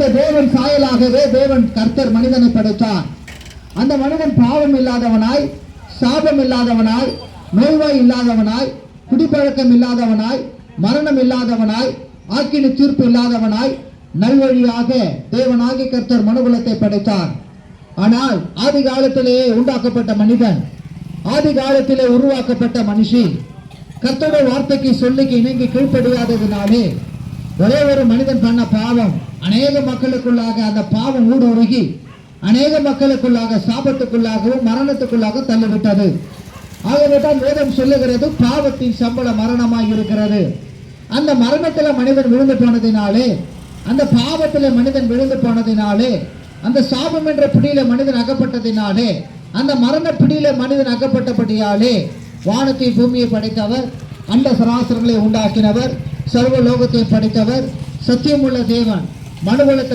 படைத்த தேவன் சாயலாகவே தேவன் கர்த்தர் மனிதனை படைத்தார். அந்த மனிதன் பாவம் இல்லாதவனாய் சாபம் இல்லாதவனாய் நோய்வாய் இல்லாதவனாய் குடிப்பழக்கம் இல்லாதவனாய் மரணம் இல்லாதவனாய் ஆக்கின தீர்ப்பு இல்லாதவனாய் நல்வழியாக தேவனாகி கர்த்தர் மனுகுலத்தை படைத்தார். ஆனால் ஆதி காலத்திலேயே உண்டாக்கப்பட்ட மனிதன் ஆதி காலத்திலே உருவாக்கப்பட்ட மனுஷி கர்த்தருடைய வார்த்தைக்கு சொல்லிக்கு இணங்கி கீழ்ப்படியாததினாலே ஒரே ஒரு மனிதன் பண்ண பாவம் அநேக மக்களுக்குள்ளாக அந்த பாவம் ஊடுருகி அநேக மக்களுக்குள்ளாக சாபத்துக்குள்ளாகவும் மரணத்துக்குள்ளாக தள்ளிவிட்டது. ஆகவேதான் வேதம் சொல்லுகிறது பாவத்தின் சம்பள மரணமாய் இருக்கிறது. அந்த மரணத்தில் மனிதன் விழுந்து போனதினாலே அந்த பாவத்தில் மனிதன் விழுந்து போனதினாலே அந்த சாபம் என்ற பிடியில மனிதன் அகப்பட்டதினாலே அந்த மரண பிடியில மனிதன் அகப்பட்டபடியாலே வானத்தை பூமியை படைத்தவர் அண்ட சராசரங்களை உண்டாக்கினவர் சர்வ லோகத்தை படைத்தவர் சத்தியமுள்ள தேவன் மனுவளத்தை